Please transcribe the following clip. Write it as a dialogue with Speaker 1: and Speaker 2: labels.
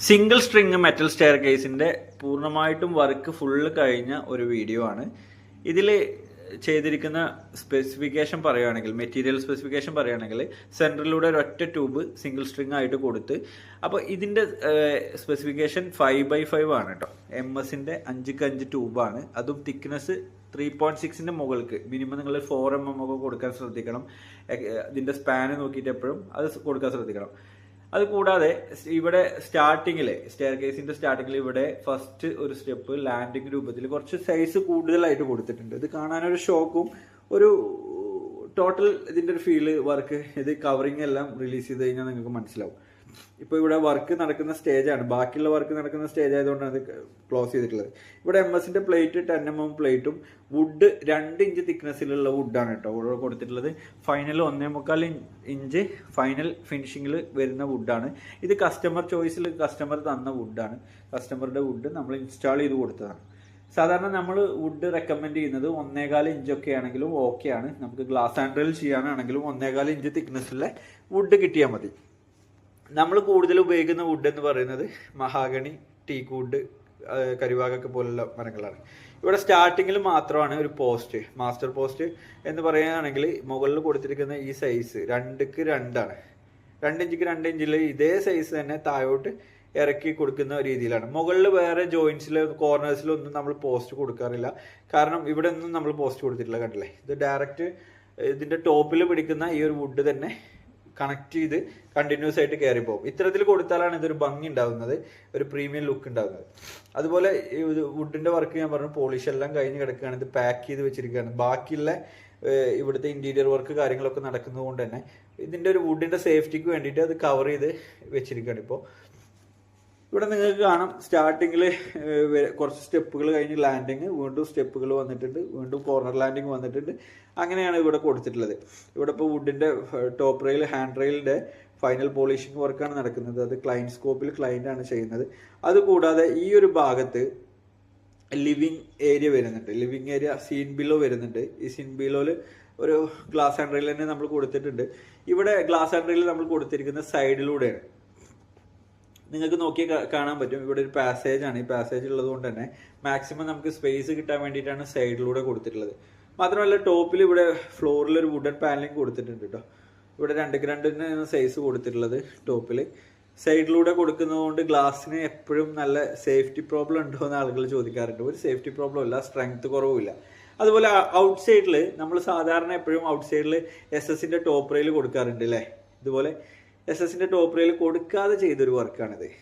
Speaker 1: Single string metal stair കേസിന്റെ പൂർണമായിട്ടും work full കഴിഞ്ഞ ഒരു വീഡിയോ ആണ്. ഇതിൽ ചെയ്തിരിക്കുന്ന സ്പെസിഫിക്കേഷൻ പറയുകയാണെങ്കിൽ മെറ്റീരിയൽ സ്പെസിഫിക്കേഷൻ പറയുകയാണെങ്കിൽ സെൻട്രലിലൂടെ ഒരൊറ്റ ട്യൂബ് സിംഗിൾ സ്ട്രിങ് ആയിട്ട് കൊടുത്ത് അപ്പോൾ ഇതിന്റെ സ്പെസിഫിക്കേഷൻ ഫൈവ് ബൈ ഫൈവ് ആണ് കേട്ടോ എം എസിന്റെ അഞ്ചിക്ക് അഞ്ച് ട്യൂബാണ് അതും തിക്നെസ് ത്രീ പോയിന്റ് സിക്സിന്റെ മുകൾക്ക്. മിനിമം നിങ്ങൾ ഫോർ എം എം ഒക്കെ കൊടുക്കാൻ ശ്രദ്ധിക്കണം. ഇതിന്റെ സ്പാന് നോക്കിയിട്ട് എപ്പോഴും അത് കൊടുക്കാൻ ശ്രദ്ധിക്കണം. അത് കൂടാതെ ഇവിടെ സ്റ്റാർട്ടിങ്ങിൽ സ്റ്റെയർ കേസിന്റെ സ്റ്റാർട്ടിങ്ങിൽ ഇവിടെ ഫസ്റ്റ് ഒരു സ്റ്റെപ്പ് ലാൻഡിംഗ് രൂപത്തിൽ കുറച്ച് സൈസ് കൂടുതലായിട്ട് കൊടുത്തിട്ടുണ്ട്. ഇത് കാണാനൊരു ഷോക്കും ഒരു ടോട്ടൽ ഇതിന്റെ ഒരു ഫീൽ വർക്ക് ഇത് കവറിങ് എല്ലാം റിലീസ് ചെയ്ത് കഴിഞ്ഞാൽ നിങ്ങൾക്ക് മനസ്സിലാവും. ഇപ്പൊ ഇവിടെ വർക്ക് നടക്കുന്ന സ്റ്റേജാണ് ബാക്കിയുള്ള വർക്ക് നടക്കുന്ന സ്റ്റേജ് ആയതുകൊണ്ടാണ് ഇത് ക്ലോസ് ചെയ്തിട്ടുള്ളത്. ഇവിടെ എം എസിന്റെ പ്ലേറ്റ് ടെൻ എം എം പ്ലേറ്റും വുഡ് രണ്ട് ഇഞ്ച് തിക്നെസ്സിലുള്ള വുഡാണ് കേട്ടോ ഇവിടെ കൊടുത്തിട്ടുള്ളത്. ഫൈനൽ ഒന്നേ മുക്കാൽ ഇഞ്ച് ഫൈനൽ ഫിനിഷിങ്ങിൽ വരുന്ന വുഡാണ് ഇത് കസ്റ്റമർ ചോയ്സിൽ കസ്റ്റമർ തന്ന വുഡാണ് കസ്റ്റമറുടെ വുഡ് നമ്മൾ ഇൻസ്റ്റാൾ ചെയ്ത് കൊടുത്തതാണ്. സാധാരണ നമ്മൾ വുഡ് റെക്കമെൻഡ് ചെയ്യുന്നത് ഒന്നേകാൽ ഇഞ്ചൊക്കെ ആണെങ്കിലും ഓക്കെ ആണ്. നമുക്ക് ഗ്ലാസ് ഹാൻഡിൽ ചെയ്യാനാണെങ്കിലും ഒന്നേകാൽ ഇഞ്ച് തിക്നെസ്സിലെ വുഡ് കിട്ടിയാൽ മതി. നമ്മൾ കൂടുതൽ ഉപയോഗിക്കുന്ന വുഡ് എന്ന് പറയുന്നത് മഹാഗണി ടീക്ക് വുഡ് കരിവാകൊക്കെ പോലുള്ള മരങ്ങളാണ്. ഇവിടെ സ്റ്റാർട്ടിങ്ങിൽ മാത്രമാണ് ഒരു പോസ്റ്റ് മാസ്റ്റർ പോസ്റ്റ് എന്ന് പറയുകയാണെങ്കിൽ മുകളിൽ കൊടുത്തിരിക്കുന്ന ഈ സൈസ് രണ്ടുക്ക് രണ്ടാണ്. രണ്ട് ഇഞ്ചിക്ക് രണ്ട് ഇഞ്ചിൽ ഇതേ സൈസ് തന്നെ താഴോട്ട് ഇറക്കി കൊടുക്കുന്ന രീതിയിലാണ്. മുകളിൽ വേറെ ജോയിൻസിൽ കോർണേഴ്സിലോ ഒന്നും നമ്മൾ പോസ്റ്റ് കൊടുക്കാറില്ല. കാരണം ഇവിടെ ഒന്നും നമ്മൾ പോസ്റ്റ് കൊടുത്തിട്ടില്ല കണ്ടില്ലേ? ഇത് ഡയറക്റ്റ് ഇതിന്റെ ടോപ്പിൽ പിടിക്കുന്ന ഈ ഒരു വുഡ് തന്നെ കണക്ട് ചെയ്ത് കണ്ടിന്യൂസ് ആയിട്ട് കയറി പോകും ഇത്തരത്തിൽ കൊടുത്താലാണ് ഇതൊരു ഭംഗി ഉണ്ടാകുന്നത് ഒരു പ്രീമിയം ലുക്ക് ഉണ്ടാകുന്നത് അതുപോലെ വുഡിന്റെ വർക്ക് ഞാൻ പറഞ്ഞു പോളിഷ് എല്ലാം കഴിഞ്ഞ് കിടക്കുകയാണ്. ഇത് പാക്ക് ചെയ്ത് വെച്ചിരിക്കുകയാണ്. ബാക്കിയുള്ള ഇവിടുത്തെ ഇന്റീരിയർ വർക്ക് കാര്യങ്ങളൊക്കെ നടക്കുന്നത് കൊണ്ട് തന്നെ ഇതിന്റെ ഒരു വുഡിന്റെ സേഫ്റ്റിക്ക് വേണ്ടിയിട്ട് അത് കവർ ചെയ്ത് വെച്ചിരിക്കുകയാണ് ഇപ്പോൾ ഇവിടെ നിങ്ങൾക്ക് കാണാം സ്റ്റാർട്ടിങ്ങിൽ കുറച്ച് സ്റ്റെപ്പുകൾ കഴിഞ്ഞ് ലാൻഡിങ് വീണ്ടും സ്റ്റെപ്പുകൾ വന്നിട്ടുണ്ട് വീണ്ടും കോർണർ ലാൻഡിങ് വന്നിട്ടുണ്ട്. അങ്ങനെയാണ് ഇവിടെ കൊടുത്തിട്ടുള്ളത്. ഇവിടെ ഇപ്പോൾ വുഡിന്റെ ടോപ്പ് റെയിൽ ഹാൻഡ് റെയിലിന്റെ ഫൈനൽ പോളിഷിംഗ് വർക്കാണ് നടക്കുന്നത്. അത് ക്ലൈന്റ് സ്കോപ്പിൽ ക്ലയന്റ് ആണ് ചെയ്യുന്നത്. അതുകൂടാതെ ഈ ഒരു ഭാഗത്ത് ലിവിങ് ഏരിയ വരുന്നുണ്ട്. ലിവിങ് ഏരിയ സീൻ ബിലോ വരുന്നുണ്ട്. ഈ സീൻ ബിലോയിൽ ഒരു ഗ്ലാസ് ഹാൻഡ് റെയിൽ തന്നെ നമ്മൾ കൊടുത്തിട്ടുണ്ട്. ഇവിടെ ഗ്ലാസ് ഹാൻഡ് റെയിൽ നമ്മൾ കൊടുത്തിരിക്കുന്ന സൈഡിലൂടെയാണ്. നിങ്ങൾക്ക് നോക്കി കാണാൻ പറ്റും. ഇവിടെ ഒരു പാസേജ് ആണ്. ഈ പാസേജ് ഉള്ളത് കൊണ്ട് തന്നെ മാക്സിമം നമുക്ക് സ്പേസ് കിട്ടാൻ വേണ്ടിയിട്ടാണ് സൈഡിലൂടെ കൊടുത്തിട്ടുള്ളത്. മാത്രമല്ല ടോപ്പിൽ ഇവിടെ ഫ്ലോറിൽ ഒരു വുഡൻ പാനലിംഗ് കൊടുത്തിട്ടുണ്ട് കേട്ടോ ഇവിടെ രണ്ട് ഗ്രണ്ടിന് സൈസ് കൊടുത്തിട്ടുള്ളത് ടോപ്പിൽ സൈഡിലൂടെ കൊടുക്കുന്നതുകൊണ്ട് ഗ്ലാസ്സിന് എപ്പോഴും നല്ല സേഫ്റ്റി പ്രോബ്ലം ഉണ്ടോ എന്ന് ആളുകൾ ചോദിക്കാറുണ്ട്. ഒരു സേഫ്റ്റി പ്രോബ്ലം ഇല്ല സ്ട്രെങ്ത് കുറവുമില്ല അതുപോലെ ഔട്ട് സൈഡിൽ നമ്മൾ സാധാരണ എപ്പോഴും ഔട്ട് സൈഡിൽ എസ് എസിന്റെ ടോപ്പ് റെയിൽ കൊടുക്കാറുണ്ട് അല്ലേ ഇതുപോലെ എസ് എസിന്റെ ടോപ്പ് റെയിൽ കൊടുക്കാതെ ചെയ്തൊരു വർക്കാണിത്